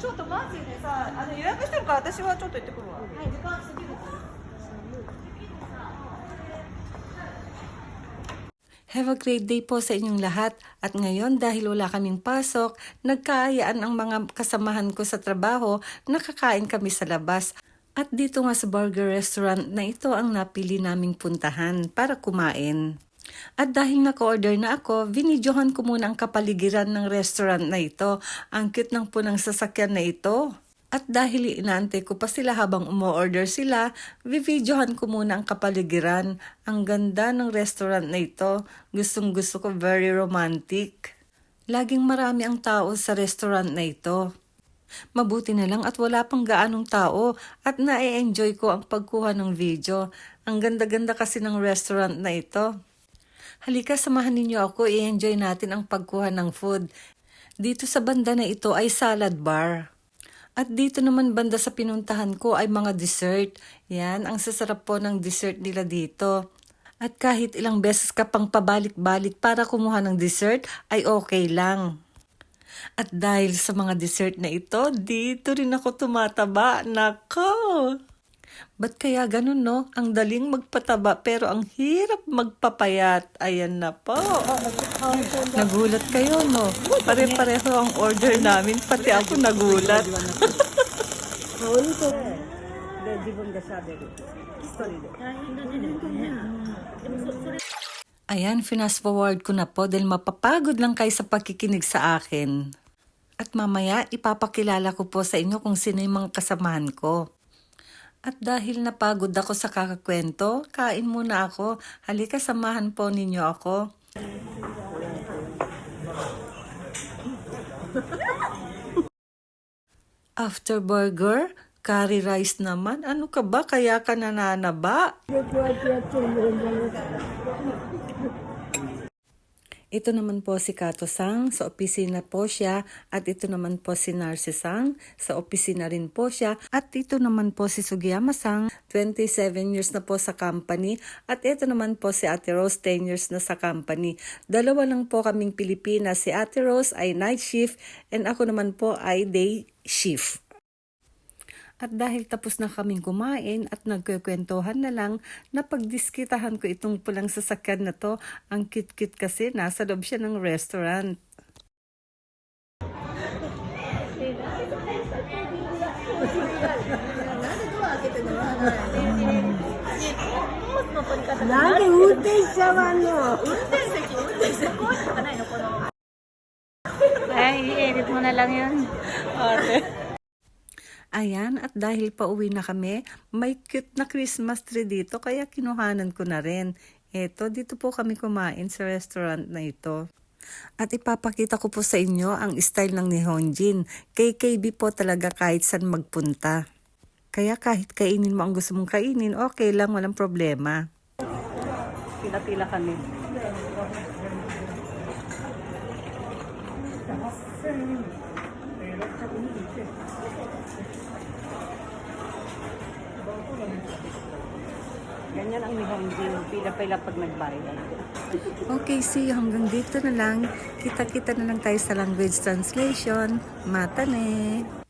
ちょっとマジでさあの予約してるから私はちょっと行ってくるわはい時間過ぎるから Have a great day po sa inyong lahat. At ngayon dahil wala kaming pasok, nagkaayaan ang mga kasamahan ko sa trabaho, nakakain kami sa labas. At dito nga sa burger restaurant na ito ang napili naming puntahan para kumain. At dahil naka-order na ako, vinidyohan ko muna ang kapaligiran ng restaurant na ito. Ang cute ng punang sasakyan na ito. At dahil inaantay ko pa sila habang umo-order sila, vividyohan ko muna ang kapaligiran. Ang ganda ng restaurant na ito. Gustong gusto ko, very romantic. Laging marami ang tao sa restaurant na ito. Mabuti na lang at wala pang gaanong tao at na-enjoy ko ang pagkuha ng video. Ang ganda-ganda kasi ng restaurant na ito. Halika, samahan ninyo ako, i-enjoy natin ang pagkuha ng food. Dito sa banda na ito ay salad bar. At dito naman banda sa pinuntahan ko ay mga dessert. Yan, ang sasarap po ng dessert nila dito. At kahit ilang beses ka pang pabalik-balik para kumuha ng dessert, ay okay lang. At dahil sa mga dessert na ito, dito rin ako tumataba. Nako! Ba't kaya ganun, no? Ang daling magpataba pero ang hirap magpapayat. Ayan na po. Nagulat kayo, no? Pare-pareho ang order namin. Pati ako nagulat. Ayan, finast forward ko na po dahil mapapagod lang kayo sa pakikinig sa akin. At mamaya, ipapakilala ko po sa inyo kung sino yung mga kasamahan ko. At dahil napagod ako sa kakakwento, kain muna ako. Halika, samahan po ninyo ako. After burger, curry rice naman. Ano ka ba? Kaya ka nananaba? Ito naman po si Kato Sang, sa opisina po siya. At ito naman po si Narcy Sang, sa opisina rin po siya. At ito naman po si Sugiyama Sang, 27 years na po sa company. At ito naman po si Ate Rose, 10 years na sa company. Dalawa lang po kaming Pilipinas. Si Ate Rose ay night shift and ako naman po ay day shift. At dahil tapos na kaming kumain at nagkukwentuhan na lang, napagdiskitahan ko itong pulang sasakyan na to. Ang cute-cute kasi, nasa loob siya ng restaurant. Ay, i-edit mo na lang yun. Ayan, at dahil pauwi na kami, may cute na Christmas tree dito, kaya kinuhanan ko na rin. Eto, dito po kami kumain sa restaurant na ito. At ipapakita ko po sa inyo ang style ng Nihonjin. KKB po talaga kahit saan magpunta. Kaya kahit kainin mo ang gusto mong kainin, okay lang, walang problema. Pila-pila kami. Ganyan ang Nihonjin, pila-pila pag nagbayad. Okay, see you. Hanggang dito na lang. Kita-kita na lang tayo sa language translation. Mata ne.